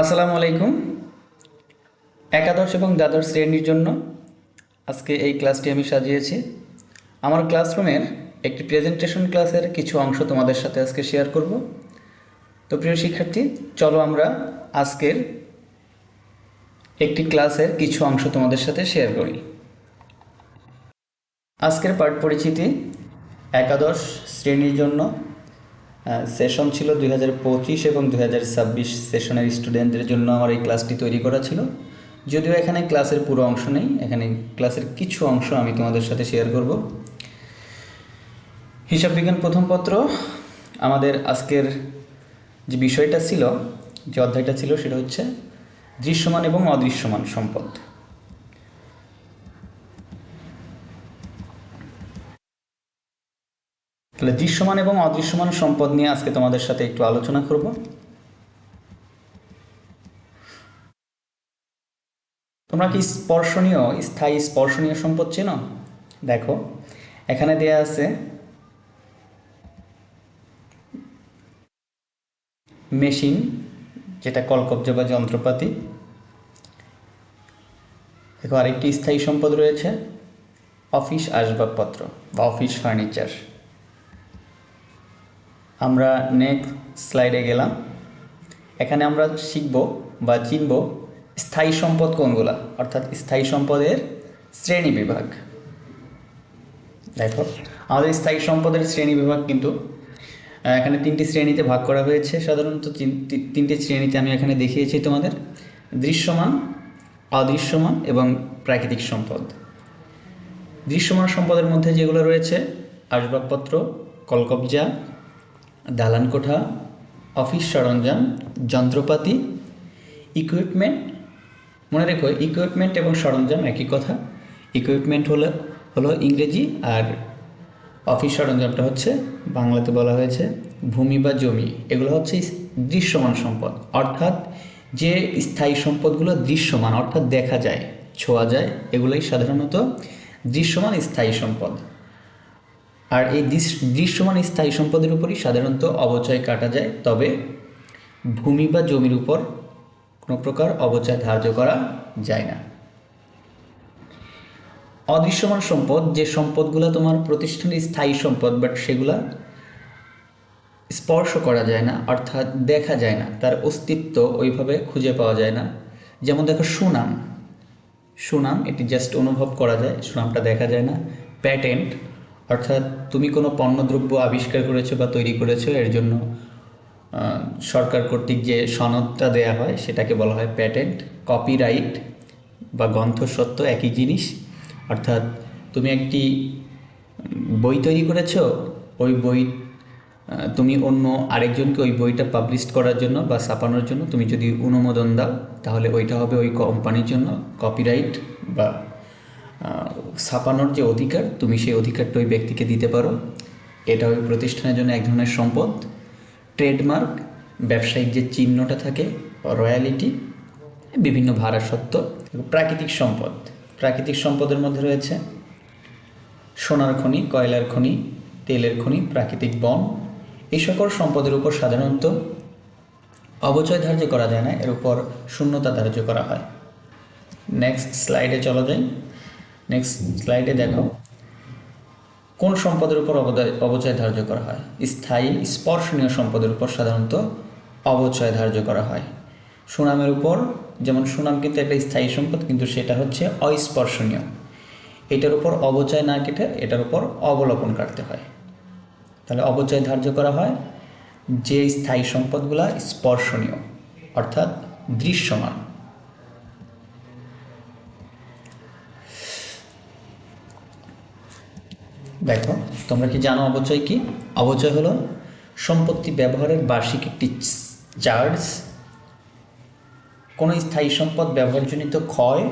আসসালামু আলাইকুম। একাদশ এবং দ্বাদশ শ্রেণির জন্য আজকে এই ক্লাসটি আমি সাজিয়েছি। আমার ক্লাসরুমের একটি প্রেজেন্টেশন ক্লাসের কিছু অংশ তোমাদের সাথে আজকে শেয়ার করব। তো প্রিয় শিক্ষার্থী, চলো আমরা আজকের একটি ক্লাসের কিছু অংশ তোমাদের সাথে শেয়ার করি। আজকের পাঠ পরিচিতি একাদশ শ্রেণির জন্য সেশন ছিল দুই হাজার পঁচিশ এবং দুই হাজার ছাব্বিশ সেশনের স্টুডেন্টদের জন্য আমার এই ক্লাসটি তৈরি করা ছিল। যদিও এখানে ক্লাসের পুরো অংশ নেই, এখানে ক্লাসের কিছু অংশ আমি তোমাদের সাথে শেয়ার করব। হিসাব বিজ্ঞান প্রথম পত্র, আমাদের আজকের যে বিষয়টা ছিল, যে অধ্যায়টা ছিল সেটা হচ্ছে দৃশ্যমান এবং অদৃশ্যমান সম্পদ। তাহলে দৃশ্যমান এবং অদৃশ্যমান সম্পদ নিয়ে আজকে তোমাদের সাথে একটু আলোচনা করব। তোমরা কি স্পর্শনীয়, স্থায়ী স্পর্শনীয় সম্পদ চেনো? দেখো, এখানে দেয়া আছে, মেশিন, যেটা কলকব্জ বা যন্ত্রপাতি। দেখো, আরেকটি স্থায়ী সম্পদ রয়েছে, অফিস আসবাবপত্র বা অফিস ফার্নিচার। আমরা নেক্সট স্লাইডে গেলাম। এখানে আমরা শিখব বা চিনব স্থায়ী সম্পদ কোনগুলা? অর্থাৎ স্থায়ী সম্পদের শ্রেণি বিভাগ। দেখো, আমাদের স্থায়ী সম্পদের শ্রেণি বিভাগ কিন্তু এখানে তিনটি শ্রেণীতে ভাগ করা হয়েছে। সাধারণত তিনটি শ্রেণীতে আমি এখানে দেখিয়েছি তোমাদের। দৃশ্যমান, অদৃশ্যমান এবং প্রাকৃতিক সম্পদ। দৃশ্যমান সম্পদের মধ্যে যেগুলো রয়েছে, আসবাবপত্র, কলকবজা দালান কোঠা অফিস সরঞ্জাম, যন্ত্রপাতি ইকুইপমেন্ট মনে রেখো ইকুইপমেন্ট এবং সরঞ্জাম একই কথা। ইকুইপমেন্ট হলো হলো ইংরেজি আর অফিস সরঞ্জামটা হচ্ছে বাংলাতে বলা হয়েছে ভূমি বা জমি। এগুলো হচ্ছে দৃশ্যমান সম্পদ। অর্থাৎ যে স্থায়ী সম্পদগুলো দৃশ্যমান, অর্থাৎ দেখা যায়, ছোঁয়া যায়, এগুলোই সাধারণত দৃশ্যমান স্থায়ী সম্পদ। আর এই দৃশ- দৃশ্যমান স্থায়ী সম্পদের উপরই সাধারণত অবচয় কাটা যায়। তবে ভূমি বা জমির উপর কোনো প্রকার অবচয় ধার্য করা যায় না। অদৃশ্যমান সম্পদ, যে সম্পদগুলো তোমার প্রতিষ্ঠানের স্থায়ী সম্পদ বাট সেগুলা স্পর্শ করা যায় না, অর্থাৎ দেখা যায় না, তার অস্তিত্ব ওইভাবে খুঁজে পাওয়া যায় না। যেমন দেখো সুনাম। সুনাম, এটি জাস্ট অনুভব করা যায়, সুনামটা দেখা যায় না। প্যাটেন্ট অর্থাৎ তুমি কোনো পণ্যদ্রব্য আবিষ্কার করেছ বা তৈরি করেছ, এর জন্য সরকার কর্তৃক যে সনদটা দেয়া হয়, সেটাকে বলা হয় প্যাটেন্ট কপিরাইট বা গ্রন্থসত্ত্ব একই জিনিস। অর্থাৎ তুমি একটি বই তৈরি করেছ, ওই বই তুমি অন্য আরেকজনকে ওই বইটা পাবলিশ করার জন্য বা ছাপানোর জন্য তুমি যদি অনুমোদন দাও, তাহলে ওইটা হবে ওই কোম্পানির জন্য কপিরাইট বা ছাপানোর যে অধিকার, তুমি সেই অধিকারটা ওই ব্যক্তিকে দিতে পারো। এটা ওই প্রতিষ্ঠানের জন্য এক ধরনের সম্পদ। ট্রেডমার্ক, ব্যবসায়িক যে চিহ্নটা থাকে, রয়্যালিটি, বিভিন্ন ভাড়াসত্ত্ব প্রাকৃতিক সম্পদ। প্রাকৃতিক সম্পদের মধ্যে রয়েছে সোনার খনি, কয়লার খনি, তেলের খনি, প্রাকৃতিক বন। এই সকল সম্পদের উপর সাধারণত অবচয় ধার্য করা যায় না, এর উপর শূন্যতা ধার্য করা হয়। নেক্সট স্লাইডে চলা যাই। নেক্সট স্লাইডে দেখো। কোন সম্পদের উপর অবচয় ধার্য করা হয়? স্থায়ী, স্পর্শনীয় সম্পদের উপর সাধারণত অবচয় ধার্য করা হয়। সুনামের উপর, যেমন সুনাম কিন্তু একটা স্থায়ী সম্পদ, কিন্তু সেটা হচ্ছে অস্পর্শনীয়। এটার উপর অবচয় না কেটে এটার উপর অবলোপন কাটতে হয়। তাহলে অবচয় ধার্য করা হয় যে স্থায়ী সম্পদগুলা স্পর্শনীয়, অর্থাৎ দৃশ্যমান। দেখো, তোমরা কি জানো অবচয় কি? অবচয় হলো সম্পত্তি ব্যবহারের বার্ষিক একটি চার্জ। কোনো স্থায়ী সম্পদ ব্যবহারজনিত ক্ষয়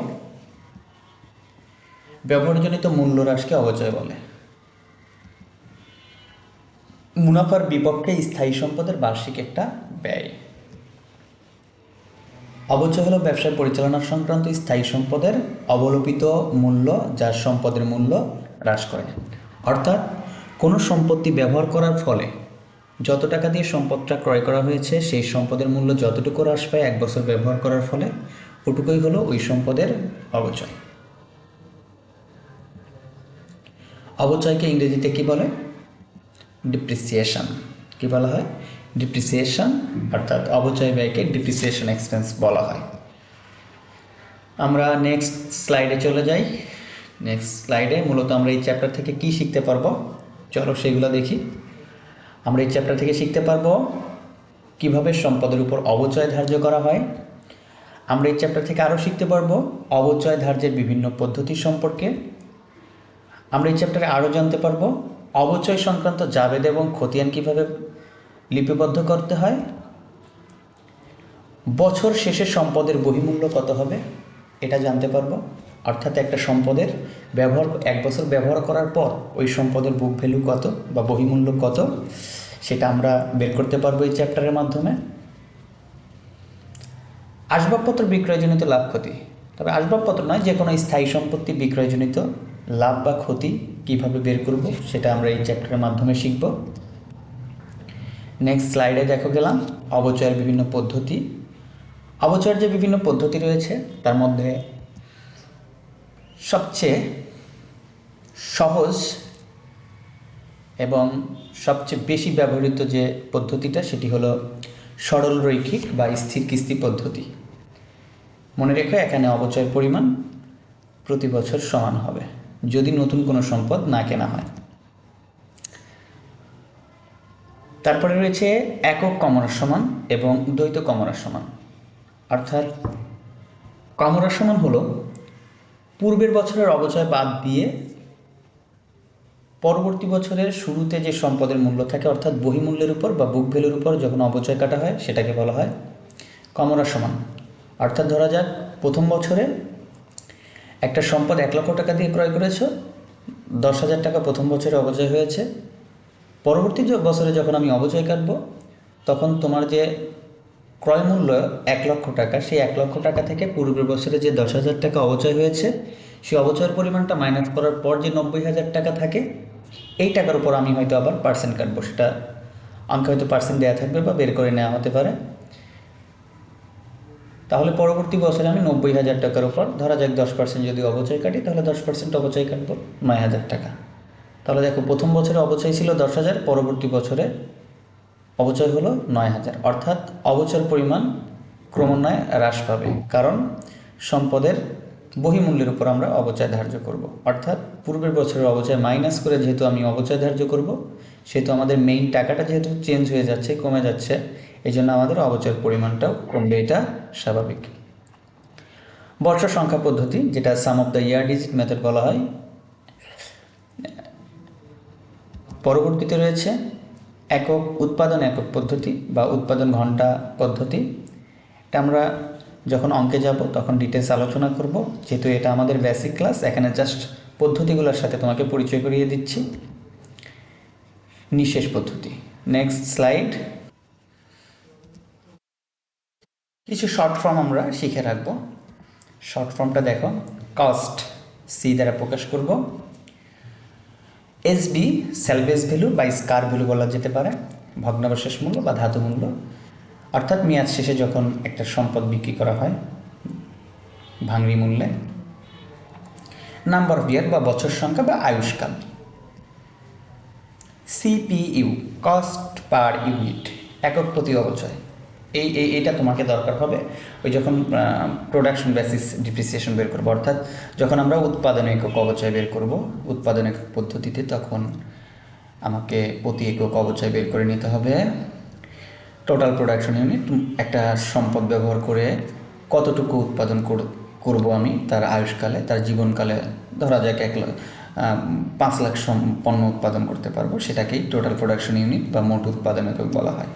ব্যবহারজনিত মূল্য হ্রাসকে অবচয় বলে। মুনাফার বিপক্ষে স্থায়ী সম্পদের বার্ষিক একটা ব্যয়। অবচয় হলো ব্যবসায় পরিচালনা সংক্রান্ত স্থায়ী সম্পদের অবলোপিত মূল্য যা সম্পদের মূল্য হ্রাস করে। অর্থাৎ কোনো সম্পত্তি ব্যবহার করার ফলে যত টাকা দিয়ে সম্পদটা ক্রয় করা হয়েছে, সেই সম্পদের মূল্য যতটুকু হ্রাস পায় এক বছর ব্যবহার করার ফলে ওটুকুই হলো ওই সম্পদের অবচয়। অবচয়কে ইংরেজিতে কি বলে? ডিপ্রিসিয়েশন কি বলা হয়? ডিপ্রিসিয়েশন অর্থাৎ অবচয় ব্যয়কে ডিপ্রিসিয়েশন এক্সপেন্স বলা হয়। আমরা নেক্সট স্লাইডে চলে যাই। নেক্সট স্লাইডে মূলত আমরা এই চ্যাপ্টার থেকে কি শিখতে পারব? চলো সেগুলো দেখি। আমরা এই চ্যাপ্টার থেকে শিখতে পারব কীভাবে সম্পদের উপর অবচয় ধার্য করা হয়। আমরা এই চ্যাপ্টার থেকে আরও শিখতে পারব অবচয় ধার্যের বিভিন্ন পদ্ধতি সম্পর্কে। আমরা এই চ্যাপ্টারে আরও জানতে পারব অবচয় সংক্রান্ত জাবেদ এবং খতিয়ান কীভাবে লিপিবদ্ধ করতে হয়। বছর শেষে সম্পদের বহিমূল্য কত হবে? এটা জানতে পারব। অর্থাৎ একটা সম্পদের ব্যবহার, এক বছর ব্যবহার করার পর ওই সম্পদের বুক ভ্যালু কত বা বহিমূল্য কত, সেটা আমরা বের করতে পারব এই চ্যাপ্টারের মাধ্যমে। আসবাবপত্র বিক্রয়জনিত লাভ ক্ষতি। তবে আসবাবপত্র নয়, যে কোনো স্থায়ী সম্পত্তি বিক্রয়জনিত লাভ বা ক্ষতি কীভাবে বের করব, সেটা আমরা এই চ্যাপ্টারের মাধ্যমে শিখব। নেক্সট স্লাইডে দেখো গেলাম, অবচয়ের বিভিন্ন পদ্ধতি। অবচয়ের যে বিভিন্ন পদ্ধতি রয়েছে, তার মধ্যে সবচেয়ে সহজ এবং সবচেয়ে বেশি ব্যবহৃত যে পদ্ধতিটা, সেটি হলো সরল রৈখিক বা স্থির কিস্তি পদ্ধতি। মনে রেখো, এখানে অবচয়ের পরিমাণ প্রতি বছর সমান হবে, যদি নতুন কোনো সম্পদ না কেনা হয়। তারপরে রয়েছে একক কমরার সমান এবং দ্বৈত কমরার সমান। অর্থাৎ কমরার সমান হলো পূর্বের বছরের অবচয় বাদ দিয়ে পরবর্তী বছরের শুরুতে যে সম্পদের মূল্য থাকে, অর্থাৎ বহিমূল্যের উপর বা বুক ভ্যালুর উপর যখন অবচয় কাটা হয়, সেটাকে বলা হয় কমরা সমান। অর্থাৎ ধরা যাক, প্রথম বছরে একটা সম্পদ এক লক্ষ টাকা দিয়ে ক্রয় করেছ, দশ হাজার টাকা প্রথম বছরে অবচয় হয়েছে। পরবর্তী বছরে যখন আমি অবচয় কাটব, তখন তোমার যে ক্রয় মূল্য এক লক্ষ টাকা। সেই এক লক্ষ টাকা থেকে পূর্বের বছরে যে দশ হাজার টাকা অবচয় হয়েছে, সেই অবচয়ের পরিমাণটা মাইনাস করার পর যে নব্বই হাজার টাকা থাকে, এই টাকার উপর আমি হয়তো আবার পার্সেন্ট কাটবো। সেটা অঙ্কে হয়তো পার্সেন্ট দেওয়া থাকবে বা বের করে নেওয়া হতে পারে। তাহলে পরবর্তী বছরে আমি নব্বই হাজার টাকার উপর, ধরা যাক দশ পার্সেন্ট যদি অবচয় কাটি, তাহলে দশ পার্সেন্ট অবচয় কাটবো নয় হাজার টাকা। তাহলে দেখো, প্রথম বছরে অবচয় ছিল দশ হাজার, পরবর্তী বছরে অবচয় হলো নয় হাজার। অর্থাৎ অবচয়ের পরিমাণ ক্রমান্বয়ে হ্রাস পাবে। কারণ সম্পদের বহিমূল্যের উপর আমরা অবচয় ধার্য করব। অর্থাৎ পূর্বের বছরের অবচয় মাইনাস করে যেহেতু আমি অবচয় ধার্য করব, সেহেতু আমাদের মেইন টাকাটা যেহেতু চেঞ্জ হয়ে যাচ্ছে, কমে যাচ্ছে এই জন্য আমাদের অবচয়ের পরিমাণটাও কমবে। এটা স্বাভাবিক। বর্ষ সংখ্যা পদ্ধতি, যেটা sum of the year digit method বলা হয়, পরবর্তীতে রয়েছে একক উৎপাদন একক পদ্ধতি বা উৎপাদন ঘণ্টা পদ্ধতি। এটা আমরা যখন অঙ্কে যাব, তখন ডিটেলস আলোচনা করব। যেহেতু এটা আমাদের বেসিক ক্লাস এখানে জাস্ট পদ্ধতিগুলোর সাথে তোমাকে পরিচয় করিয়ে দিচ্ছি। নিঃশেষ পদ্ধতি। নেক্সট স্লাইড কিছু শর্ট ফর্ম আমরা শিখে রাখব। শর্ট ফর্মটা দেখো কস্ট সি দ্বারা প্রকাশ করব। এসবি স্যালভেজ ভ্যালু বা স্কার ভ্যালু বলা যেতে পারে, ভগ্নাবশেষ মূল্য বা ধাতু মূল্য। অর্থাৎ মেয়াদ শেষে যখন একটা সম্পদ বিক্রি করা হয়, ভাঙড়ি মূল্যে। নাম্বার অফ ইয়ার বা বছর সংখ্যা বা আয়ুষ্কাল সিপিইউ কস্ট পার ইউনিট একক প্রতি অবচয়। এই এই তোমাকে দরকার হবে। ওই যখন প্রোডাকশন বেসিস ডিপ্রিসিয়েশন বের করব, অর্থাৎ যখন আমরা উৎপাদন একক অবচয় বের করব, উৎপাদন একক পদ্ধতিতে তখন আমাকে প্রতি একক অবচয় বের করে নিতে হবে। টোটাল প্রোডাকশন ইউনিট একটা সম্পদ ব্যবহার করে কতটুকু উৎপাদন কর- করব আমি তার আয়ুষকালে, তার জীবনকালে, ধরা যাক এক পাঁচ লাখ পণ্য উৎপাদন করতে পারব, সেটাকেই টোটাল প্রোডাকশন ইউনিট বা মোট উৎপাদন একক বলা হয়।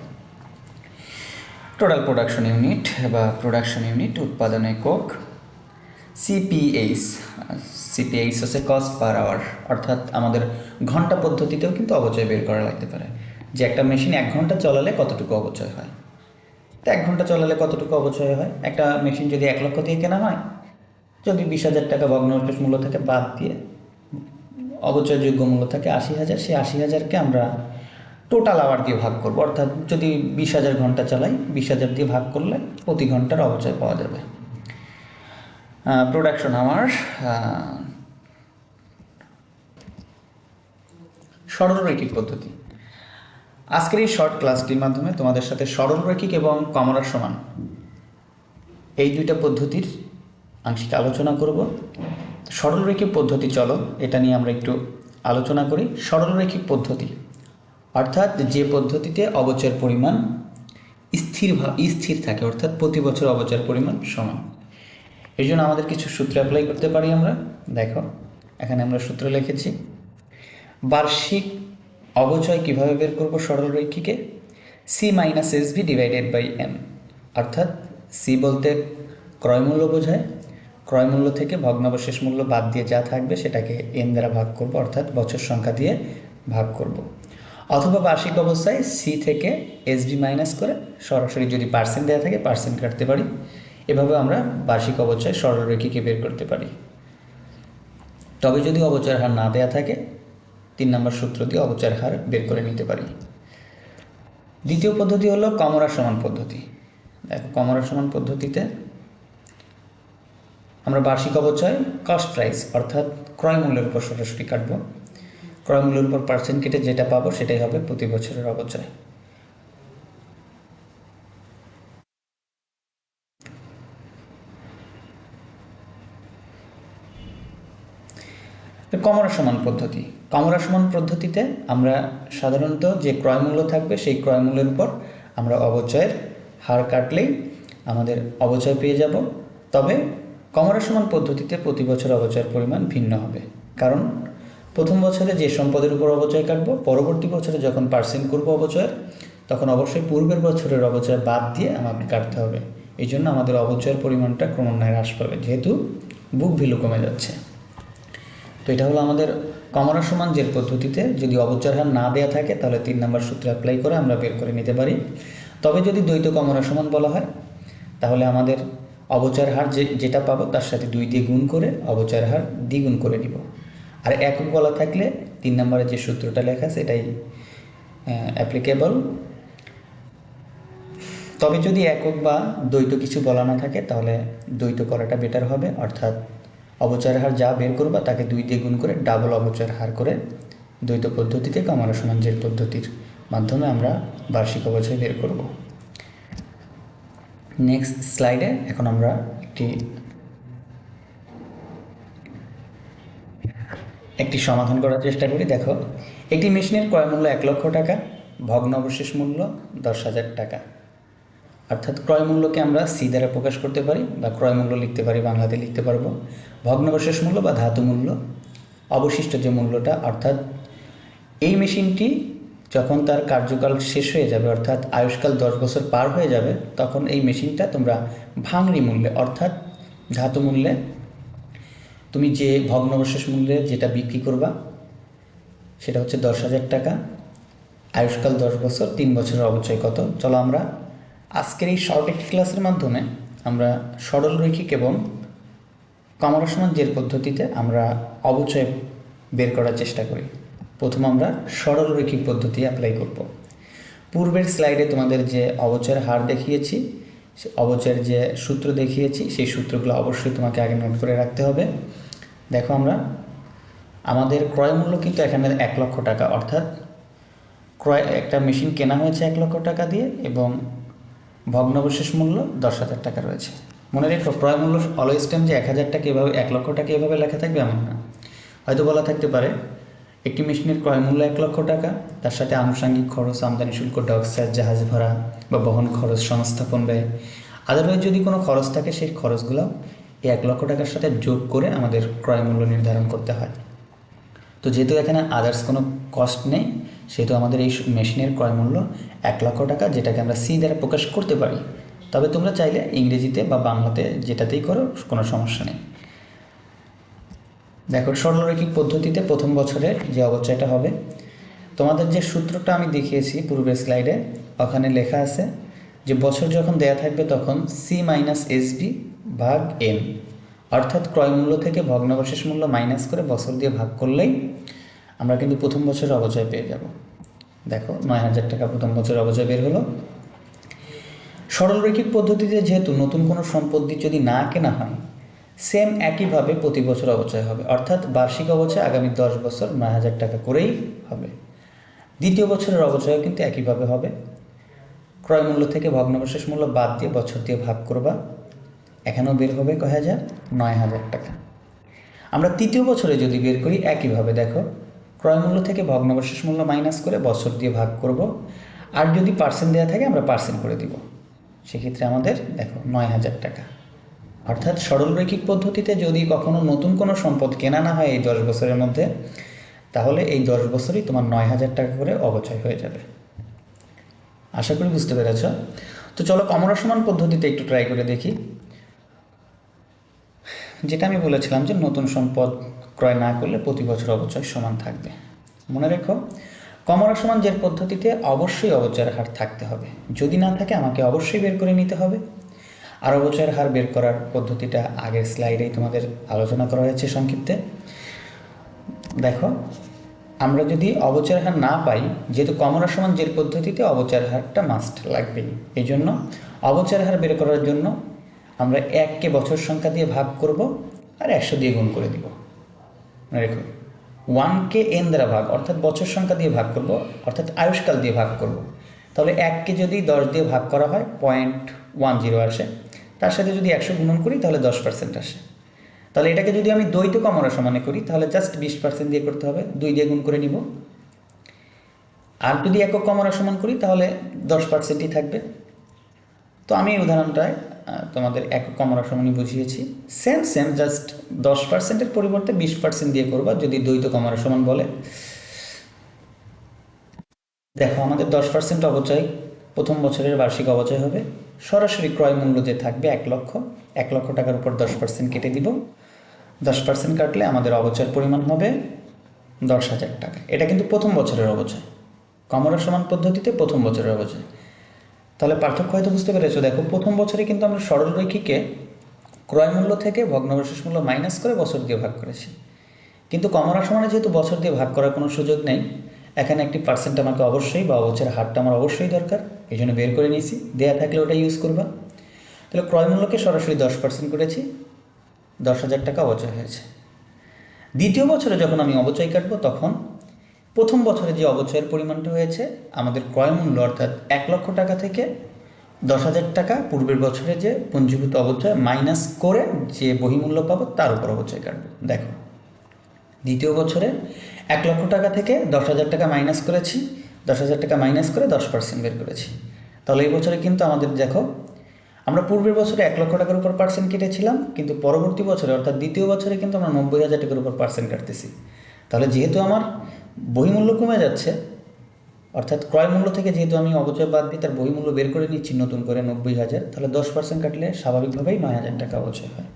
টোটাল প্রোডাকশন ইউনিট বা প্রোডাকশন ইউনিট উৎপাদন একক সিপিএইচ সিপিএইচ হচ্ছে কস্ট পার আওয়ার অর্থাৎ আমাদের ঘণ্টা পদ্ধতিতেও কিন্তু অবচয় বের করা লাগতে পারে। যে একটা মেশিন এক ঘণ্টা চলালে কতটুকু অবচয় হয়? তো এক ঘণ্টা চলালে কতটুকু অবচয় হয়? একটা মেশিন যদি এক লক্ষ দিয়ে কেনা হয়, যদি বিশ হাজার টাকা ভগ্নাবশেষ মূল্য থেকে বাদ দিয়ে অবচয়যোগ্য মূল্য থাকে আশি হাজার, সেই আশি হাজারকে আমরা টোটাল আওয়ার দিয়ে ভাগ করব, অর্থাৎ যদি বিশ হাজার ঘণ্টা চালাই, বিশ হাজার দিয়ে ভাগ করলে প্রতি ঘণ্টার অবচয় পাওয়া যাবে। প্রোডাকশন আওয়ার সরলরৈখিক পদ্ধতি। আজকের এই শর্ট ক্লাসটির মাধ্যমে তোমাদের সাথে সরলরৈখিক এবং কমলার সমান এই দুইটা পদ্ধতির আংশিক আলোচনা করব। সরলরৈখিক পদ্ধতি চলো, এটা নিয়ে আমরা একটু আলোচনা করি। সরলরৈখিক পদ্ধতি। অর্থাৎ যে পদ্ধতিতে অবচয়ের পরিমাণ স্থির স্থির থাকে, অর্থাৎ প্রতি বছর অবচয়ের পরিমাণ সমান। এই জন্য আমাদের কিছু সূত্র অ্যাপ্লাই করতে পারি আমরা। দেখো, এখানে আমরা সূত্র লিখেছি। বার্ষিক অবচয় কীভাবে বের করব সরলরৈখিকে C minus S V divided by N অর্থাৎ সি বলতে ক্রয়মূল্য বোঝায়। ক্রয়মূল্য থেকে ভগ্নাবশেষ মূল্য বাদ দিয়ে যা থাকবে সেটাকে এন দ্বারা ভাগ করব, অর্থাৎ বছর সংখ্যা দিয়ে ভাগ করব। অথবা বার্ষিক অবস্থায় সি থেকে এসবি মাইনাস করে সরাসরি যদি পার্সেন্ট দেওয়া থাকে পার্সেন্ট কাটতে পারি। এভাবে আমরা বার্ষিক অবচয় সরলরেখিকে বের করতে পারি। তবে যদি অবচয়ের হার না দেওয়া থাকে, তিন নম্বর সূত্র দিয়ে অবচয়ের হার বের করে নিতে পারি। দ্বিতীয় পদ্ধতি হলো কমরা সমান পদ্ধতি। দেখো, কমরা সমান পদ্ধতিতে আমরা বার্ষিক অবচয় কস্ট প্রাইস অর্থাৎ ক্রয় মূল্যের উপর সরাসরি কাটবো। ক্রয় মূল্যের উপর পার্সেন্ট কেটে যেটা পাবো সেটাই হবে প্রতি বছরের অবচয়। কমরা সমান পদ্ধতি। কমরা সমান পদ্ধতিতে আমরা সাধারণত যে ক্রয়মূল্য থাকবে সেই ক্রয়মূল্যের উপর আমরা অবচয়ের হার কাটলেই আমাদের অবচয় পেয়ে যাব। তবে কমরা সমান পদ্ধতিতে প্রতি বছর অবচয়ের পরিমাণ ভিন্ন হবে। কারণ প্রথম বছরে যে সম্পদের উপর অবচয় কাটবো, পরবর্তী বছরে যখন পার্সেন্ট করব অবচয়ের, তখন অবশ্যই পূর্বের বছরের অবচয় বাদ দিয়ে আমাকে কাটতে হবে। এই জন্য আমাদের অবচয়ের পরিমাণটা ক্রমান্বয়ে হ্রাস পাবে, যেহেতু বুক ভ্যালু কমে যাচ্ছে। তো এটা হলো আমাদের কমরা সমান যে পদ্ধতিতে যদি অবচয় হার না দেওয়া থাকে, তাহলে তিন নম্বর সূত্র অ্যাপ্লাই করে আমরা বের করে নিতে পারি। তবে যদি দ্বৈত কমরা সমান বলা হয়, তাহলে আমাদের অবচয়ের হার যে, যেটা পাবো, তার সাথে দুই দিয়ে গুণ করে অবচয়ের হার দ্বিগুণ করে নিব। আর একক বলা থাকলে তিন নম্বরে যে সূত্রটা লেখা সেটাই অ্যাপ্লিকেবল তবে যদি একক বা দ্বৈত কিছু বলা না থাকে, তাহলে দ্বৈত করাটা বেটার হবে। অর্থাৎ অবচয়ের হার যা বের করবা, তাকে দুই দিয়ে গুণ করে ডাবল অবচয়ের হার করে দ্বৈত পদ্ধতিতে কামারা সমান জের পদ্ধতির মাধ্যমে আমরা বার্ষিক অবচয় বের করব। নেক্সট স্লাইডে এখন আমরা একটি একটি সমাধান করার চেষ্টা করি। দেখো, একটি মেশিনের ক্রয় মূল্য এক লক্ষ টাকা, ভগ্ন অবশেষ মূল্য দশ হাজার টাকা। অর্থাৎ ক্রয় মূল্যকে আমরা সি দ্বারা প্রকাশ করতে পারি বা ক্রয় মূল্য লিখতে পারি, বাংলাতে লিখতে পারব। ভগ্নাবশেষ মূল্য বা ধাতু মূল্য, অবশিষ্ট যে মূল্যটা, অর্থাৎ এই মেশিনটি যখন তার কার্যকাল শেষ হয়ে যাবে, অর্থাৎ আয়ুষ্কাল দশ বছর পার হয়ে যাবে, তখন এই মেশিনটা তোমরা ভাঙড়ি মূল্যে, অর্থাৎ ধাতু মূল্যে তুমি যে ভগ্নাবশেষ মূল্যে যেটা বিক্রি করবা, সেটা হচ্ছে দশ হাজার টাকা। আয়ুষ্কাল দশ বছর, তিন বছরের অবচয় কত? চলো আমরা আজকের এই শর্ট একটি ক্লাসের মাধ্যমে আমরা সরল রৈখিক এবং কমরা সমান জের পদ্ধতিতে আমরা অবচয় বের করার চেষ্টা করি। প্রথম আমরা সরল রৈখিক পদ্ধতি অ্যাপ্লাই করব। পূর্বের স্লাইডে তোমাদের যে অবচয়ের হার দেখিয়েছি সে অবচয়ের যে সূত্র দেখিয়েছি, সেই সূত্রগুলো অবশ্যই তোমাকে আগে নোট করে রাখতে হবে। দেখো আমরা, আমাদের ক্রয় মূল্য কিন্তু এখানে এক লক্ষ টাকা, অর্থাৎ ক্রয়, একটা মেশিন কেনা হয়েছে এক লক্ষ টাকা দিয়ে এবং ভগ্নাবশেষ মূল্য দশ হাজার টাকা রয়েছে। মনে রেখো, ক্রয় মূল্য অলওয়েজ টাইম যে এক হাজার টাকা এভাবে, এক লক্ষ টাকা এভাবে লেখা থাকবে এমন না। হয়তো বলা থাকতে পারে একটি মেশিনের ক্রয় মূল্য এক লক্ষ টাকা, তার সাথে আনুষঙ্গিক খরচ, আমদানি শুল্ক ডকসার জাহাজ ভাড়া বা বহন খরচ সংস্থাপন ব্যয়। আদারওয়াইজ যদি কোনো খরচ থাকে, সেই খরচগুলো এই এক লক্ষ টাকার সাথে যোগ করে আমাদের ক্রয় মূল্য নির্ধারণ করতে হয়। তো যেহেতু এখানে আদার্স কোনো কস্ট নেই, সেহেতু আমাদের এই মেশিনের ক্রয় মূল্য এক লক্ষ টাকা, যেটাকে আমরা সি দ্বারা প্রকাশ করতে পারি, তবে তোমরা চাইলে ইংরেজিতে বা বাংলাতে যেটাতেই করো, কোনো সমস্যা নেই। দেখো সরলরৈখিক পদ্ধতিতে প্রথম বছরের যে অবচয়টা হবে, তোমাদের যে সূত্রটা আমি দেখিয়েছি পূর্বের স্লাইডে, ওখানে লেখা আছে যে বছর যখন দেয়া থাকবে তখন সি মাইনাস এসবি ভাগ এন অর্থাৎ ক্রয় মূল্য থেকে ভগ্নাবশেষ মূল্য মাইনাস করে বছর দিয়ে ভাগ করলেই আমরা কিন্তু প্রথম বছরের অবচয় পেয়ে যাব। দেখো, নয় হাজার টাকা প্রথম বছরের অবচয় বের হলো। সরলরৈখিক পদ্ধতিতে যেহেতু নতুন কোনো সম্পত্তি যদি না কেনা হয় সেম একইভাবে প্রতি বছর অবচয় হবে। অর্থাৎ বার্ষিক অবচয় আগামী দশ বছর নয় হাজার টাকা করেই হবে। দ্বিতীয় বছরের অবচয় কিন্তু একইভাবে হবে। ক্রয় মূল্য থেকে ভগ্নাবশেষ মূল্য বাদ দিয়ে বছর দিয়ে ভাগ করবা। এখানেও বের হবে কয় হাজার? নয় হাজার টাকা। আমরা তৃতীয় বছরে যদি বের করি একইভাবে দেখো, ক্রয় মূল্য থেকে ভগ্নাবশেষ মূল্য মাইনাস করে বছর দিয়ে ভাগ করব। আর যদি পার্সেন্ট দেওয়া থাকে আমরা পার্সেন্ট করে দিব। সেক্ষেত্রে আমাদের দেখো নয় হাজার টাকা। অর্থাৎ সরলরৈখিক পদ্ধতিতে যদি কখনো নতুন কোনো সম্পদ কেনা না হয় এই দশ বছরের মধ্যে, তাহলে এই দশ বছরই তোমার নয় হাজার টাকা করে অবচয় হয়ে যাবে। আশা করি বুঝতে পেরেছ? তো চলো কমরা সমান পদ্ধতিতে একটু ট্রাই করে দেখি। যেটা আমি বলেছিলাম যে নতুন সম্পদ ক্রয় না করলে প্রতি বছর অবচয় সমান থাকবে। মনে রেখো কমরা সমান জের পদ্ধতিতে অবশ্যই অবচয়ের হার থাকতে হবে। যদি না থাকে, আমাকে অবশ্যই বের করে নিতে হবে। আর অবচয়ের হার বের করার পদ্ধতিটা আগের স্লাইডেই তোমাদের আলোচনা করা হয়েছে সংক্ষিপ্তে। দেখো, আমরা যদি অবচয়ের হার না পাই, যেহেতু কমরা সমান জের পদ্ধতিতে অবচয়ের হারটা মাস্ট লাগবেই। এই জন্য অবচয়ের হার বের করার জন্য আমরা এককে বছর সংখ্যা দিয়ে ভাগ করব আর একশো দিয়ে গুণ করে দিব। রেখো, ওয়ানকে এন দ্বারা ভাগ, অর্থাৎ বছর সংখ্যা দিয়ে ভাগ করব, অর্থাৎ আয়ুষ্কাল দিয়ে ভাগ করব। তাহলে এককে যদি দশ দিয়ে ভাগ করা হয় পয়েন্ট ওয়ান জিরো আসে। তার সাথে যদি একশো গুণন করি, তাহলে দশ পার্সেন্ট আসে। তাহলে এটাকে যদি আমি দ্বৈত কমরা সমানে করি, তাহলে জাস্ট বিশ পার্সেন্ট দিয়ে করতে হবে, দুই দিয়ে গুণ করে নিব। আর যদি একক কমরা সমান করি, তাহলে দশ পার্সেন্টই থাকবে। তো আমি এই উদাহরণটায় তোমাদের একক কমরা সমানই বুঝিয়েছি। সেম সেম জাস্ট দশ পার্সেন্টের পরিবর্তে বিশ পার্সেন্ট দিয়ে করবা, যদি দ্বৈত কমরা সমান বলে। দেখো, আমাদের দশ পার্সেন্ট অবচয়, প্রথম বছরের বার্ষিক অবচয় হবে। সরাসরি ক্রয় মূল্য যে থাকবে এক লক্ষ এক লক্ষ টাকার উপর দশ পার্সেন্ট কেটে দিব। দশ পার্সেন্ট কাটলে আমাদের অবচয়ের পরিমাণ হবে দশ হাজার টাকা। এটা কিন্তু প্রথম বছরের অবচয়। কমরা সমান পদ্ধতিতে প্রথম বছরের অবচয়। তাহলে পার্থক্য হয়তো বুঝতে পেরেছ। দেখো, প্রথম বছরে কিন্তু আমরা সরল রৈখিকে ক্রয় মূল্য থেকে ভগ্নাবশেষ মূল্য মাইনাস করে বছর দিয়ে ভাগ করেছি। কিন্তু কমরা সমানে যেহেতু বছর দিয়ে ভাগ করার কোনো সুযোগ নেই এখানে একটি পার্সেন্ট আমাকে অবশ্যই বা অবচয়ের হারটা আমার অবশ্যই দরকার এই জন্য বের করে নিয়েছি। দেয়া থাকলে ওটা ইউজ করবা। তাহলে ক্রয় মূল্যকে সরাসরি দশ পার্সেন্ট করেছি, দশ হাজার টাকা অবচয় হয়েছে। দ্বিতীয় বছরে যখন আমি অবচয় কাটবো, তখন প্রথম বছরে যে অবচয়ের পরিমাণটা হয়েছে, আমাদের ক্রয় মূল্য অর্থাৎ এক লক্ষ টাকা থেকে দশ হাজার টাকা পূর্বের বছরে যে পঞ্জীভূত অবচয় মাইনাস করে যে বহিমূল্য পাবো, তার উপর অবচয় কাটবো। দেখো, দ্বিতীয় বছরে এক লক্ষ টাকা থেকে দশ হাজার টাকা মাইনাস করেছি। দশ হাজার টাকা মাইনাস করে দশ পার্সেন্ট বের করেছি। তাহলে এই বছরে কিন্তু আমাদের দেখো, আমরা পূর্বের বছরে এক লক্ষ টাকার উপর পার্সেন্ট কেটেছিলাম, কিন্তু পরবর্তী বছরে অর্থাৎ দ্বিতীয় বছরে কিন্তু আমরা নব্বই হাজার টাকার উপর পার্সেন্ট কাটতেছি। তাহলে যেহেতু আমার বহিমূল্য কমে যাচ্ছে, অর্থাৎ ক্রয় মূল্য থেকে যেহেতু আমি অবচয় বাদ দিয়ে তার বহিমূল্য বের করে নিচ্ছি নতুন করে নব্বই হাজার, তাহলে দশ পার্সেন্ট কাটলে স্বাভাবিকভাবেই নয় হাজার টাকা অবচয় হয়।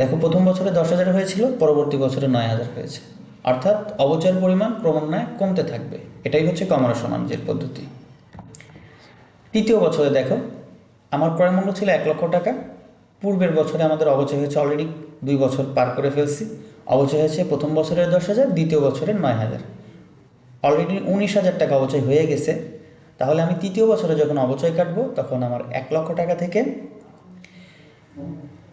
দেখো, প্রথম বছরে দশ হাজার হয়েছিল, পরবর্তী বছরে নয় হাজার হয়েছে। অর্থাৎ অবচয়ের পরিমাণ ক্রমান্বয়ে কমতে থাকবে। এটাই হচ্ছে কমরা সমান যে পদ্ধতি। তৃতীয় বছরে দেখো, আমার ক্রয় মূল্য ছিল এক লক্ষ টাকা। পূর্বের বছরে আমাদের অবচয় হয়েছে অলরেডি দুই বছর পার করে ফেলছি। অবচয় হয়েছে প্রথম বছরের দশ হাজার, দ্বিতীয় বছরের নয় হাজার। অলরেডি উনিশ হাজার টাকা অবচয় হয়ে গেছে। তাহলে আমি তৃতীয় বছরে যখন অবচয় কাটবো, তখন আমার এক লক্ষ টাকা থেকে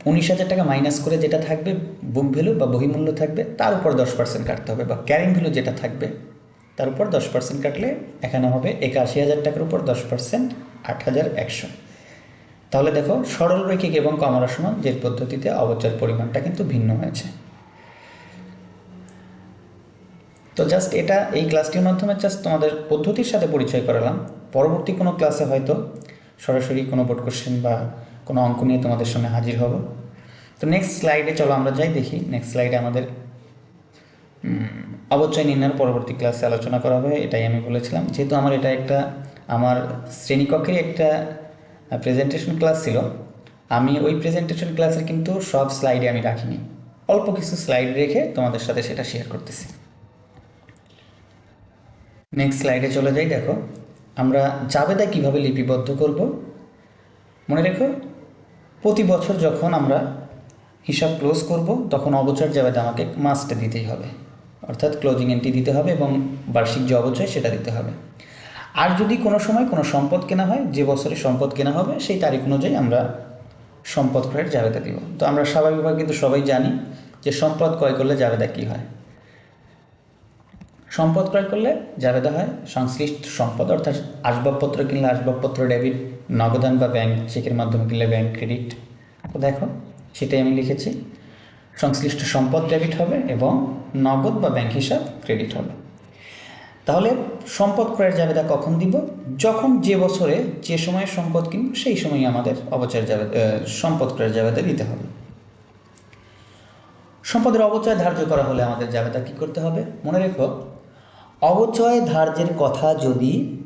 উনিশ হাজার টাকা মাইনাস করে যেটা থাকবে বুক ভ্যালু বা বহিমূল্য থাকবে, তার উপর দশ পার্সেন্ট কাটতে হবে বা ক্যারিং ভ্যালু যেটা থাকবে, তার উপর দশ পার্সেন্ট কাটলে এখানে হবে একাশি হাজার টাকার উপর দশ পার্সেন্ট আট হাজার একশো। তাহলে দেখো, সরল রৈখিক এবং কমরা সমান, যে পদ্ধতিতে অবচয়ের পরিমাণটা কিন্তু ভিন্ন হয়েছে। তো জাস্ট এটা, এই ক্লাসটির মাধ্যমে জাস্ট তোমাদের পদ্ধতির সাথে পরিচয় করালাম। পরবর্তী কোনো ক্লাসে হয়তো সরাসরি কোনো বোর্ড কোশ্চেন বা কোনো অঙ্ক নিয়ে তোমাদের সামনে হাজির হব। তো নেক্সট স্লাইডে চলো আমরা যাই দেখি। নেক্সট স্লাইডে আমাদের অবচয় নির্ণয়ের পরবর্তী ক্লাসে আলোচনা করা হবে, এটাই আমি বলেছিলাম। যেহেতু আমার এটা একটা, আমার শ্রেণীকক্ষেরই একটা প্রেজেন্টেশন ক্লাস ছিল, আমি ওই প্রেজেন্টেশন ক্লাসের কিন্তু সব স্লাইডে আমি রাখিনি। অল্প কিছু স্লাইড রেখে তোমাদের সাথে সেটা শেয়ার করতেছি। নেক্সট স্লাইডে চলে যাই, দেখো। আমরা জাবেদা কীভাবে লিপিবদ্ধ করব? মনে রেখো প্রতি বছর যখন আমরা হিসাব ক্লোজ করব, তখন অবচর জাবেদা আমাকে মাস্ট দিতেই হবে। অর্থাৎ ক্লোজিং এন্ট্রি দিতে হবে এবং বার্ষিক যে অবচয়, সেটা দিতে হবে। আর যদি কোনো সময় কোনো সম্পদ কেনা হয়, যে বছরে সম্পদ কেনা হবে, সেই তারিখ অনুযায়ী আমরা সম্পদ ক্রয়ের জাবেদা দিব। তো আমরা স্বাভাবিকভাবে কিন্তু সবাই জানি যে সম্পদ ক্রয় করলে জাবেদা কী হয়। সম্পদ ক্রয় করলে জাবেদা হয় সংশ্লিষ্ট সম্পদ, অর্থাৎ আসবাবপত্র কিনলে আসবাবপত্র ডেবিট নগদান বা ব্যাংক চেকের মাধ্যমে কিনলে ব্যাংক ক্রেডিট তো দেখো, সেটাই আমি লিখেছি। সংশ্লিষ্ট সম্পদ ডেবিট হবে এবং নগদ বা ব্যাংক হিসাব ক্রেডিট হবে। তাহলে সম্পদ ক্রয়ের জাবেদা কখন দিব? যখন যে বছরে যে সময়ে সম্পদ কিনব, সেই সময়ই আমাদের অবচয়ের জাবেদা সম্পদ ক্রয়ের জাবেদা দিতে হবে। সম্পদের অবচয় ধার্য করা হলে আমাদের জাবেদা কী করতে হবে? মনে রেখো, অবচয় ধার্যের কথা যদি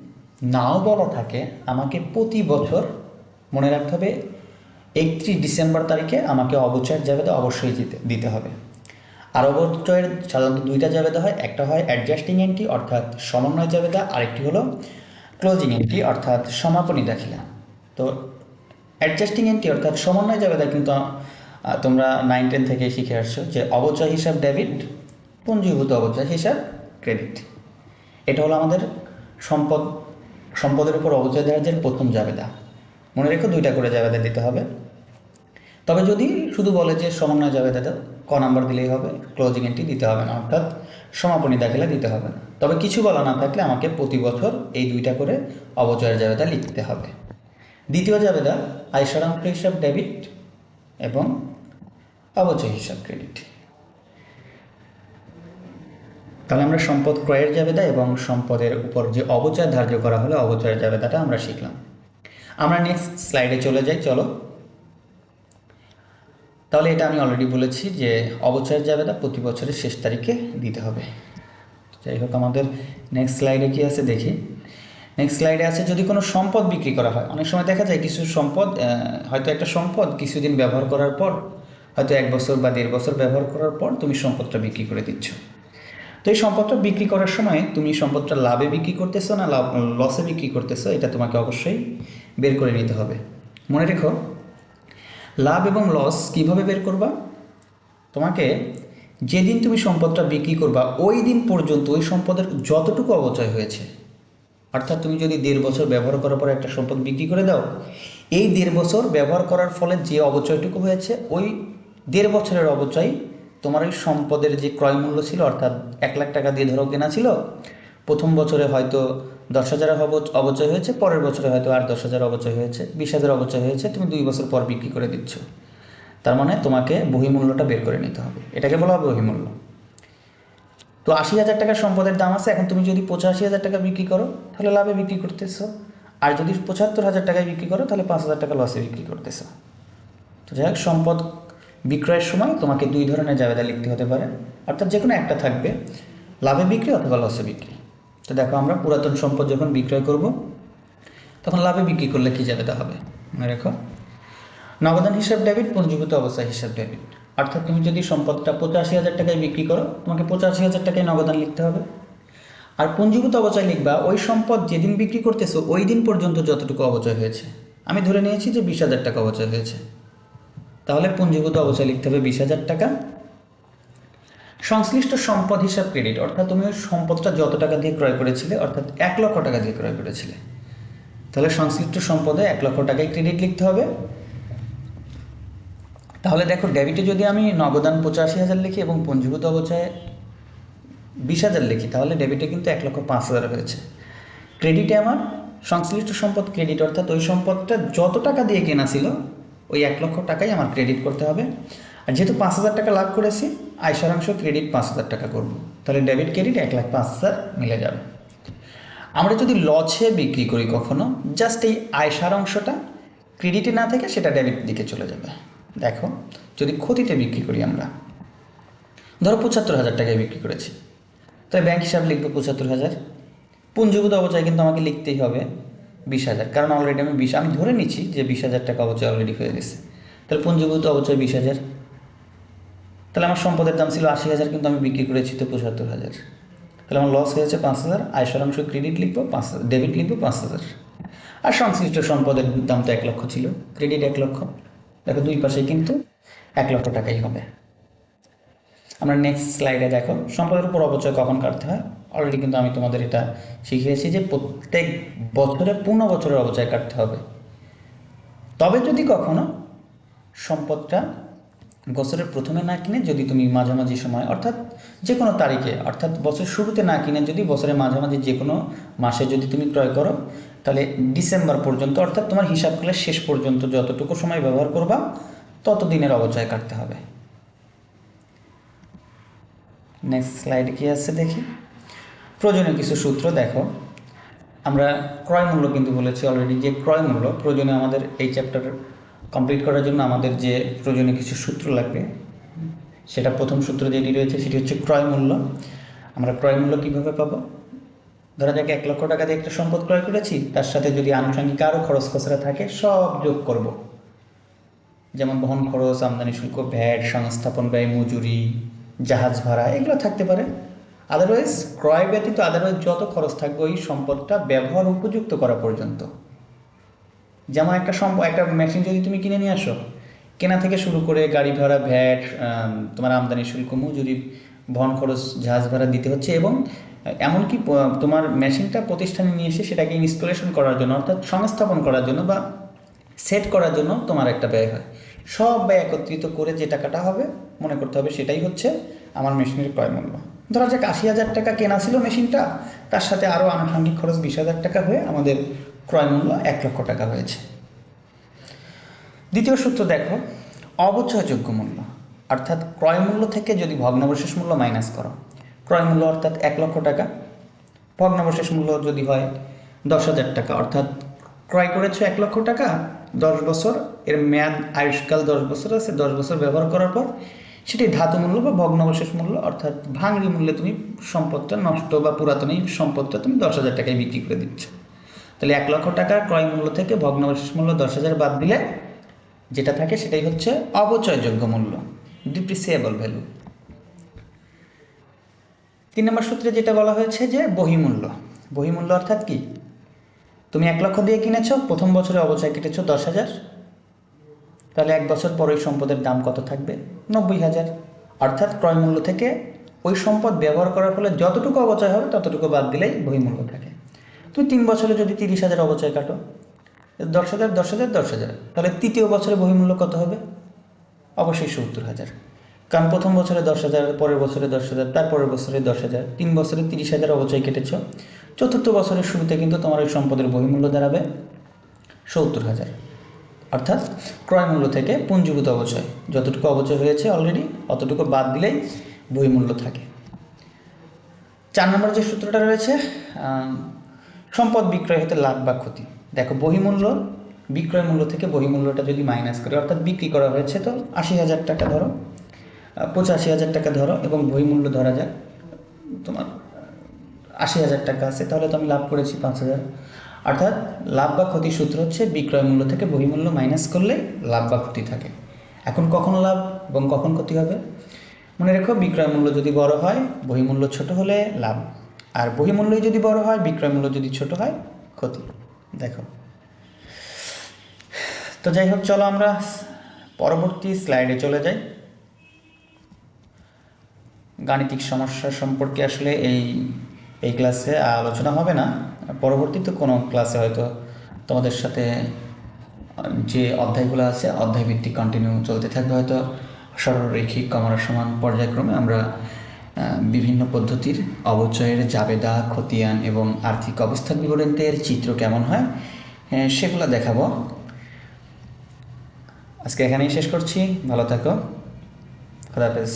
নাও বলা থাকে, আমাকে প্রতি বছর মনে রাখতে হবে, একত্রিশ ডিসেম্বর তারিখে আমাকে অবচয়ের জাবেদা অবশ্যই দিতে হবে। আর অবচয়ের সাধারণত দুইটা জাবেদা হয়, একটা হয় অ্যাডজাস্টিং এন্ট্রি অর্থাৎ সমন্বয় জাবেদা, আরেকটি হলো ক্লোজিং এন্ট্রি অর্থাৎ সমাপনী দাখিলা। তো অ্যাডজাস্টিং এন্ট্রি অর্থাৎ সমন্বয় জাবেদা কিন্তু তোমরা নাইন টেন থেকে শিখে আসছো যে অবচয় হিসাব ডেবিট পঞ্জীভূত অবচয় হিসাব ক্রেডিট এটা হলো আমাদের সম্পদ সম্পদের উপর অবচয় ধার্যের প্রথম জাবেদা, মনে রেখো দুইটা করে জাবেদা দিতে হবে। তবে যদি শুধু বলে যে সমন্বয় জাবেদা দাও ক নাম্বার দিলেই হবে ক্লোজিং এন্ট্রি দিতে হবে না, অর্থাৎ সমাপনী দাখিলা দিতে হবে না। তবে কিছু বলা না থাকলে আমাকে প্রতি বছর এই দুইটা করে অবচয়ের জাবেদা লিখতে হবে। দ্বিতীয় জাবেদা আয় সারাংশ হিসাব ডেবিট এবং অবচয় হিসাব ক্রেডিট। তাহলে আমরা সম্পদ ক্রয়ের জাবেদা এবং সম্পদের উপর যে অবচয় ধার্য করা হলো অবচয়ের জাবেদাটা আমরা শিখলাম। আমরা নেক্সট স্লাইডে চলে যাই, চলো। তাহলে এটা আমি অলরেডি বলেছি যে অবচয়ের জাবেদা প্রতি বছরের শেষ তারিখে দিতে হবে। যাই হোক, আমাদের নেক্সট স্লাইডে কি আছে দেখি। নেক্সট স্লাইডে আছে, যদি কোনো সম্পদ বিক্রি করা হয়, অনেক সময় দেখা যায় কিছু সম্পদ হয়তো একটা সম্পদ কিছুদিন ব্যবহার করার পর, হয়তো এক বছর বা দেড় বছর ব্যবহার করার পর তুমি সম্পদটা বিক্রি করে দিচ্ছ। তো এই সম্পদটা বিক্রি করার সময় তুমি সম্পদটা লাভে বিক্রি করতেছো না লাভ লসে বিক্রি করতেছো, এটা তোমাকে অবশ্যই বের করে নিতে হবে। মনে রেখো, লাভ এবং লস কীভাবে বের করবা? তোমাকে যেদিন তুমি সম্পদটা বিক্রি করবা, ওই দিন পর্যন্ত ওই সম্পদের যতটুকু অবচয় হয়েছে, অর্থাৎ তুমি যদি দেড় বছর ব্যবহার করার পর একটা সম্পদ বিক্রি করে দাও, এই দেড় বছর ব্যবহার করার ফলে যে অবচয়টুকু হয়েছে, ওই দেড় বছরের অবচয় তোমার ওই সম্পদের যে ক্রয় মূল্য ছিল, অর্থাৎ এক লাখ টাকা দিয়ে ধরো কেনা ছিল, প্রথম বছরে হয়তো দশ হাজার অব- অবচয় হয়েছে, পরের বছরে হয়তো আর দশ হাজার অবচয় হয়েছে, বিশ হাজার অবচয় হয়েছে, তুমি দুই বছর পর বিক্রি করে দিচ্ছ। তার মানে তোমাকে বহিমূল্যটা বের করে নিতে হবে। এটাকে বলা হবে বহিমূল্য। তো আশি হাজার টাকার সম্পদের দাম আছে, এখন তুমি যদি পঁচাশি হাজার টাকা বিক্রি করো, তাহলে লাভে বিক্রি করতেছো। আর যদি পঁচাত্তর হাজার টাকায় বিক্রি করো, তাহলে পাঁচ হাজার টাকা লসে বিক্রি করতেছো। তো যাই হোক, সম্পদ বিক্রয়ের সময় তোমাকে দুই ধরনের জাবেদা লিখতে হতে পারে। অর্থাৎ যে কোনো একটা থাকবে, লাভে বিক্রি অথবা লসে বিক্রি। তো দেখো আমরা পুরাতন সম্পদ যখন বিক্রয় করব, তখন লাভে বিক্রি করলে কী জাবেদা হবে? রেখো। নগদান হিসাব ডেবিট পঞ্জীভূত অবস্থা হিসাব ডেবিট অর্থাৎ তুমি যদি সম্পদটা পঁচাশি হাজার টাকায় বিক্রি করো, তোমাকে পঁচাশি হাজার টাকায় নগদান লিখতে হবে। আর পঞ্জীভূত অবচয় লিখবা, ওই সম্পদ যেদিন বিক্রি করতেছো, ওই দিন পর্যন্ত যতটুকু অবচয় হয়েছে। আমি ধরে নিয়েছি যে বিশ হাজার টাকা অবচয় হয়েছে। তাহলে পুঞ্জীভূত অবচয় লিখতে হবে বিশ হাজার টাকা। সংশ্লিষ্ট সম্পদ হিসাব ক্রেডিট অর্থাৎ তুমি ওই সম্পদটা যত টাকা দিয়ে ক্রয় করেছিলে, অর্থাৎ এক লক্ষ টাকা দিয়ে ক্রয় করেছিলে। তাহলে সংশ্লিষ্ট সম্পদে এক লক্ষ টাকায় ক্রেডিট লিখতে হবে। তাহলে দেখো ডেবিটে যদি আমি নগদান পঁচাশি হাজার লিখি এবং পঞ্জীভূত অবচয়ে বিশ হাজার লিখি, তাহলে ডেবিটে কিন্তু এক লক্ষ পাঁচ হাজার হয়েছে। ক্রেডিটে আমার সংশ্লিষ্ট সম্পদ ক্রেডিট অর্থাৎ ওই সম্পদটা যত টাকা দিয়ে কেনা ছিল ওই এক লক্ষ টাকাই আমার ক্রেডিট করতে হবে। আর যেহেতু পাঁচ হাজার টাকা লাভ করেছি আয় সারাংশ ক্রেডিট পাঁচ হাজার টাকা করব। তাহলে ডেবিট ক্রেডিট এক লাখ পাঁচ হাজার মিলে যাবে। আমরা যদি লসে বিক্রি করি কখনো জাস্ট এই আয় সারাংশটা ক্রেডিটে না থেকে সেটা ডেবিট দিকে চলে যাবে। দেখো, যদি ক্ষতিতে বিক্রি করি আমরা, ধরো পঁচাত্তর হাজার টাকায় বিক্রি করেছি। তাই ব্যাংক হিসাব লিখব পঁচাত্তর হাজার। পুঞ্জীভূত অবচয় কিন্তু আমাকে লিখতেই হবে। বিশ হাজার। কারণ অলরেডি আমি বিশ, আমি ধরে নিচ্ছি যে বিশ হাজার টাকা অবচয় অলরেডি হয়ে গেছে। তাহলে পুঞ্জীভূত অবচয় বিশ হাজার। তাহলে আমার সম্পদের দাম ছিল আশি হাজার, কিন্তু আমি বিক্রি করেছি তো পঁচাত্তর হাজার। তাহলে আমার লস হয়েছে পাঁচ হাজার। আয় শতাংশ ক্রেডিট লিখব, পাঁচ হাজার ডেবিট লিখব, পাঁচ হাজার। আর সংশ্লিষ্ট সম্পদের দাম তো এক লক্ষ ছিল ক্রেডিট এক লক্ষ। দেখো দুই পাশে কিন্তু এক লক্ষ টাকাই হবে। আমরা নেক্সট স্লাইডে দেখো, সম্পদের উপর অবচয় কখন কাটতে হয়? অলরেডি কিন্তু আমি তোমাদের এটা শিখিয়েছি যে প্রত্যেক বছরে পূর্ণ বছরের অবচয় কাটতে হবে। তবে যদি কখনো সম্পদটা বছরের প্রথমে না কিনে, যদি তুমি মাঝামাঝি সময়, অর্থাৎ যে কোনো তারিখে, অর্থাৎ বছর শুরুতে না কিনে, যদি বছরের মাঝামাঝি যে কোনো মাসে যদি তুমি ক্রয় করো, তাহলে ডিসেম্বর পর্যন্ত, অর্থাৎ তোমার হিসাব করলে শেষ পর্যন্ত যতটুকু সময় ব্যবহার করবা তত দিনের অবচয় কাটতে হবে। নেক্সট স্লাইডে কি আছে দেখি? প্রয়োজনীয় কিছু সূত্র দেখো। আমরা ক্রয় মূল্য কিন্তু বলেছি অলরেডি যে ক্রয় মূল্য প্রয়োজনীয় আমাদের এই চ্যাপ্টার কমপ্লিট করার জন্য আমাদের যে প্রয়োজনীয় কিছু সূত্র লাগবে, সেটা প্রথম সূত্র যেটি রয়েছে সেটি হচ্ছে ক্রয় মূল্য। আমরা ক্রয় মূল্য কীভাবে পাবো? ধরা যাক এক লক্ষ টাকা দিয়ে একটা সম্পদ ক্রয় করেছি, তার সাথে যদি আনুষঙ্গিক আরও খরচ খসড়া থাকে, সব যোগ করব। যেমন বহন খরচ, আমদানি শুল্ক, ভ্যাট, সংস্থাপন ব্যয়, মজুরি, জাহাজ ভাড়া, এগুলো থাকতে পারে। আদারওয়াইজ ক্রয় ব্যতীত আদারওয়াইজ যত খরচ থাকবে ওই সম্পদটা ব্যবহার উপযুক্ত করা পর্যন্ত। যেমন একটা সম্প, একটা মেশিন যদি তুমি কিনে নিয়ে আসো, কেনা থেকে শুরু করে গাড়ি ভাড়া, ভ্যাট তোমার আমদানি শুল্ক, মজুরি বহন খরচ, জাহাজ ভাড়া দিতে হচ্ছে এবং এমনকি তোমার মেশিনটা প্রতিষ্ঠানে নিয়ে এসে সেটাকে ইনস্টলেশন করার জন্য অর্থাৎ সংস্থাপন করার জন্য বা সেট করার জন্য তোমার একটা ব্যয় হয়। সব ব্যয় একত্রিত করে যে টাকাটা হবে, মনে করতে হবে সেটাই হচ্ছে আমার মেশিনের ক্রয় মূল্য। ধরা যাক, আশি হাজার টাকা কেনা ছিল মেশিনটা, তার সাথে আরও আনুষঙ্গিক খরচ বিশ হাজার টাকা হয়ে আমাদের ক্রয় মূল্য এক লক্ষ টাকা হয়েছে। দ্বিতীয় সূত্র দেখো, অবচয়যোগ্য মূল্য, অর্থাৎ ক্রয় মূল্য থেকে যদি ভগ্নাবশেষ মূল্য মাইনাস করো, ক্রয় মূল্য অর্থাৎ এক লক্ষ টাকা, ভগ্নাবশেষ মূল্য যদি হয় দশ হাজার টাকা, অর্থাৎ ক্রয় করেছ এক লক্ষ টাকা, দশ বছর, এর মেয়াদ আয়ুষ্কাল দশ বছর আছে, দশ বছর ব্যবহার করার পর সেটি ধাতু মূল্য বা ভগ্নাবশেষ মূল্য, অর্থাৎ ভাঙড়ি মূল্যে তুমি সম্পদটা নষ্ট বা পুরাতন সম্পদটা তুমি দশ হাজার টাকায় বিক্রি করে দিচ্ছ। তাহলে এক লক্ষ টাকার ক্রয় মূল্য থেকে ভগ্নাবশেষ মূল্য দশ হাজার বাদ দিলে যেটা থাকে সেটাই হচ্ছে অবচয়যোগ্য মূল্য ডিপ্রিসিয়েবল ভ্যালু তিন নম্বর সূত্রে যেটা বলা হয়েছে যে বহিমূল্য বহিমূল্য অর্থাৎ কি? তুমি এক লক্ষ দিয়ে কিনেছো, প্রথম বছরে অবচয় কেটেছো দশ হাজার তাহলে এক বছর পর ওই সম্পদের দাম কত থাকবে? নব্বই হাজার। অর্থাৎ ক্রয় মূল্য থেকে ওই সম্পদ ব্যবহার করার ফলে যতটুকু অবচয় হবে, ততটুকু বাদ দিলেই বহিমূল্য থাকে। তুমি তিন বছরে যদি তিরিশ হাজার অবচয় কাটো, দশ হাজার দশ হাজার দশ হাজার, তাহলে তৃতীয় বছরে বহিমূল্য কত হবে? অবশ্যই সত্তর হাজার। কারণ প্রথম বছরে দশ হাজার, পরের বছরে দশ হাজার, তারপরের বছরে দশ হাজার, তিন বছরে তিরিশ হাজার অবচয় কেটেছ, চতুর্থ বছরের শুরুতে কিন্তু তোমার ওই সম্পদের বহিমূল্য দাঁড়াবে সত্তর হাজার। অর্থাৎ ক্রয় মূল্য থেকে পুঞ্জীভূত অবচয়। যতটুকু অবচয় হয়েছে অলরেডি অতটুকু বাদ দিলেই বহিমূল্য থাকে। চার নম্বর যে সূত্রটা রয়েছে সম্পদ বিক্রয় হতে লাভ বা ক্ষতি। দেখো, বহিমূল্য, বিক্রয় মূল্য থেকে বহিমূল্যটা যদি মাইনাস করে, অর্থাৎ বিক্রি করা হয়েছে তো আশি হাজার টাকা ধরো পঁচাশি হাজার টাকা ধরো এবং বহিমূল্য ধরা যাক, তোমার আশি হাজার টাকা আছে, তাহলে তো আমি লাভ করেছি পাঁচ হাজার। অর্থাৎ লাভ বা ক্ষতির সূত্র হচ্ছে বিক্রয় মূল্য থেকে বহিমূল্য মাইনাস করলে লাভ বা ক্ষতি থাকে। এখন কখন লাভ এবং কখন ক্ষতি হবে? মনে রেখো বিক্রয় মূল্য যদি বড় হয়, বহিমূল্য ছোট হলে লাভ। আর বহিমূল্যই যদি বড় হয়, বিক্রয় মূল্য যদি ছোট হয়, ক্ষতি। দেখো। তো যাই হোক, চলো আমরা পরবর্তী স্লাইডে চলে যাই। গাণিতিক সমস্যা সম্পর্কে আসলে এই এই ক্লাসে আলোচনা হবে না। পরবর্তীতে কোনো ক্লাসে হয়তো তোমাদের সাথে যে অধ্যায়গুলো আছে অধ্যায় ভিত্তিক কন্টিনিউ চলতে থাকবে, হয়তো সরলরৈখিক কমার সমান পর্যায়ক্রমে আমরা বিভিন্ন পদ্ধতির অবচয়ের জাবেদা, খতিয়ান এবং আর্থিক অবস্থা বিবরণীদের চিত্র কেমন হয় সেগুলো দেখাবো। আজকে এখানেই শেষ করছি। ভালো থাকো। খোদা হাফেজ।